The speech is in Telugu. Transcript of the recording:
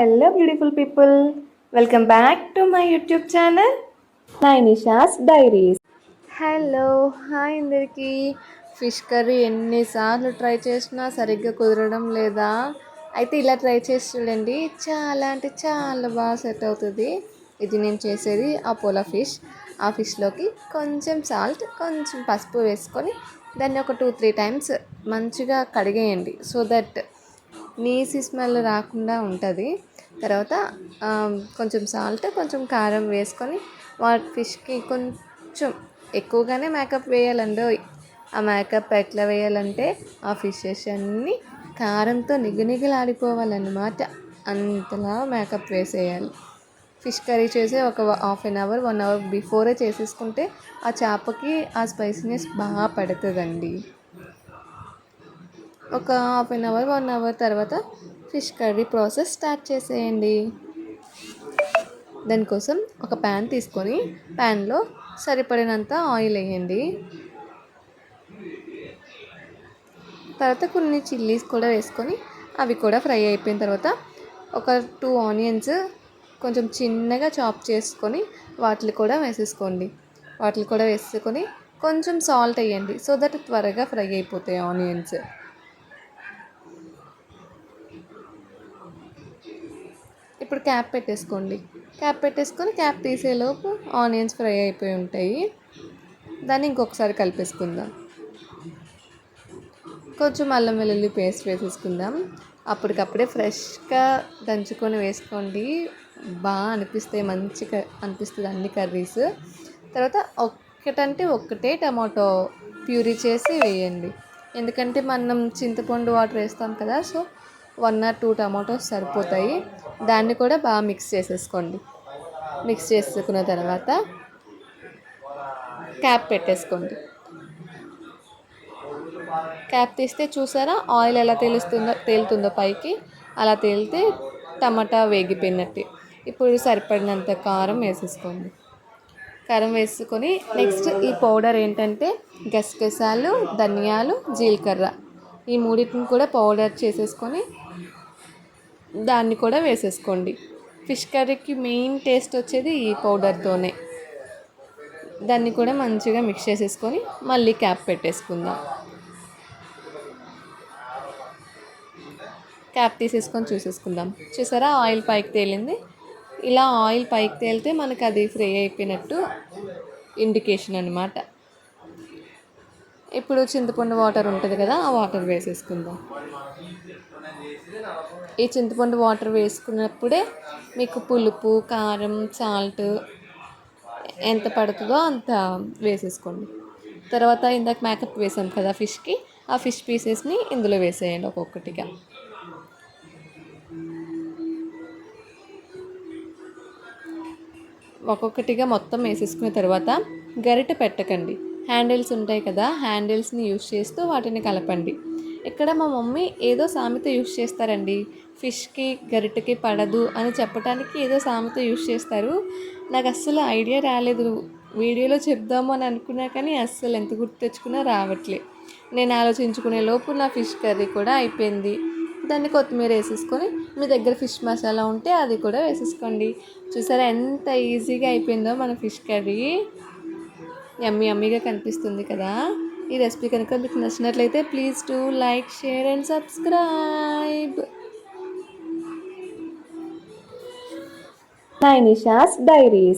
Hello beautiful people welcome back to my YouTube channel Nainisha's diaries hello hi అందరికీ. ఫిష్ కర్రీ ఎన్నిసార్లు ట్రై చేసినా సరిగ్గా కుదరడం లేదా? అయితే ఇలా ట్రై చేసి చూడండి చాలా అంటే చాలా బాగా సెట్ అవుతుంది. ఇది నేను చేసేది అపోలో ఫిష్ ఆ ఫిష్లోకి కొంచెం సాల్ట్ కొంచెం పసుపు వేసుకొని దాన్ని ఒక టూ త్రీ టైమ్స్ మంచిగా కడిగేయండి. సో దట్ నీసి స్మెల్ రాకుండా ఉంటుంది. తర్వాత కొంచెం సాల్ట్ కొంచెం కారం వేసుకొని వాటి ఫిష్కి కొంచెం ఎక్కువగానే మేకప్ వేయాలండి. ఆ మేకప్ ఎట్లా వేయాలంటే ఆ ఫిషెస్ అన్నీ కారంతో నిగనిగలాడిపోవాలన్నమాట. అంతలా మేకప్ వేసేయాలి. ఫిష్ కర్రీ చేసి ఒక half an hour one hour before చేసేసుకుంటే ఆ చేపకి ఆ స్పైసీనెస్ బాగా పడుతుందండి. ఒక half an hour one hour తర్వాత ఫిష్ కర్రీ ప్రాసెస్ స్టార్ట్ చేసేయండి. దానికోసం ఒక ప్యాన్ తీసుకొని ప్యాన్లో సరిపడినంత ఆయిల్ వేయండి. తర్వాత కొన్ని చిల్లీస్ కూడా వేసుకొని అవి కూడా ఫ్రై అయిపోయిన తర్వాత ఒక టూ ఆనియన్స్ కొంచెం చిన్నగా చాప్ చేసుకొని వాటిని కూడా వేసేసుకోండి. వాటిని కూడా వేసుకొని కొంచెం సాల్ట్ వేయండి సో దట్ త్వరగా ఫ్రై అయిపోతాయి ఆనియన్స్ ఇప్పుడు క్యాప్ పెట్టేసుకోండి. క్యాప్ పెట్టేసుకొని క్యాప్ తీసేలోపు ఆనియన్స్ ఫ్రై అయిపోయి ఉంటాయి. దాన్ని ఇంకొకసారి కలిపేసుకుందాం. కొంచెం అల్లం వెల్లుల్లి పేస్ట్ వేసేసుకుందాం. అప్పటికప్పుడే ఫ్రెష్గా దంచుకొని వేసుకోండి. బాగా అనిపిస్తాయి మంచిగా అనిపిస్తుంది అన్ని కర్రీస్. తర్వాత ఒక్కటంటే ఒక్కటే టమాటో ప్యూరీ చేసి వేయండి. ఎందుకంటే మనం చింతపండు వాటర్ వేస్తాం కదా so one or two tomatoes సరిపోతాయి. దాన్ని కూడా బాగా మిక్స్ చేసేసుకోండి. మిక్స్ చేసుకున్న తర్వాత క్యాప్ పెట్టేసుకోండి. క్యాప్ తీస్తే చూసారా? ఆయిల్ ఎలా తేలుస్తుందో తేలుతుందో పైకి. అలా తేలితే టమాటా వేగిపోయినట్టే. ఇప్పుడు సరిపడినంత కారం వేసేసుకోండి. కారం వేసుకొని నెక్స్ట్ ఈ పౌడర్ ఏంటంటే గసగసాలు ధనియాలు జీలకర్ర. ఈ మూడింటిని కూడా పౌడర్ చేసేసుకొని దాన్ని కూడా వేసేసుకోండి. ఫిష్ కర్రీకి మెయిన్ టేస్ట్ వచ్చేది ఈ పౌడర్తోనే. దాన్ని కూడా మంచిగా మిక్స్ చేసేసుకొని మళ్ళీ క్యాప్ పెట్టేసుకుందాం. క్యాప్ తీసేసుకొని చూసేసుకుందాం. చూసారా ఆయిల్ పైకి తేలింది? ఇలా ఆయిల్ పైకి తేలితే మనకు అది ఫ్రై అయిపోయినట్టు ఇండికేషన్ అనమాట ఇప్పుడు చింతపండు వాటర్ ఉంటుంది కదా ఆ వాటర్ వేసేసుకుందాం. ఈ చింతపండు వాటర్ వేసుకున్నప్పుడే మీకు పులుపు కారం సాల్ట్ ఎంత పడుతుందో అంత వేసేసుకోండి. తర్వాత ఇందాక మేకప్ వేసాం కదా ఫిష్కి ఆ ఫిష్ పీసెస్ని ఇందులో వేసేయండి ఒక్కొక్కటిగా. ఒక్కొక్కటిగా మొత్తం వేసేసుకున్న తర్వాత గరిటె పెట్టకండి. హ్యాండిల్స్ ఉంటాయి కదా హ్యాండిల్స్ని యూస్ చేస్తూ వాటిని కలపండి. ఇక్కడ మా మమ్మీ ఏదో సామెత యూస్ చేస్తారండి ఫిష్కి గరిటకి పడదు అని చెప్పడానికి ఏదో సామెత యూజ్ చేస్తారు. నాకు అస్సలు ఐడియా రాలేదు. వీడియోలో చెప్దాము అని అనుకున్నా కానీ అస్సలు ఎంత గుర్తు తెచ్చుకున్నా రావట్లే. నేను ఆలోచించుకునే లోపు నా ఫిష్ కర్రీ కూడా అయిపోయింది. దాన్ని కొత్తిమీర వేసేసుకొని మీ దగ్గర ఫిష్ మసాలా ఉంటే అది కూడా వేసేసుకోండి. చూసారా ఎంత ఈజీగా అయిపోయిందో మన ఫిష్ కర్రీ. యమ్మీ యమ్మీగా కనిపిస్తుంది కదా. ఈ రెసిపీ కనుక మీకు నచ్చినట్లయితే please to like share and subscribe. Nainisha's diaries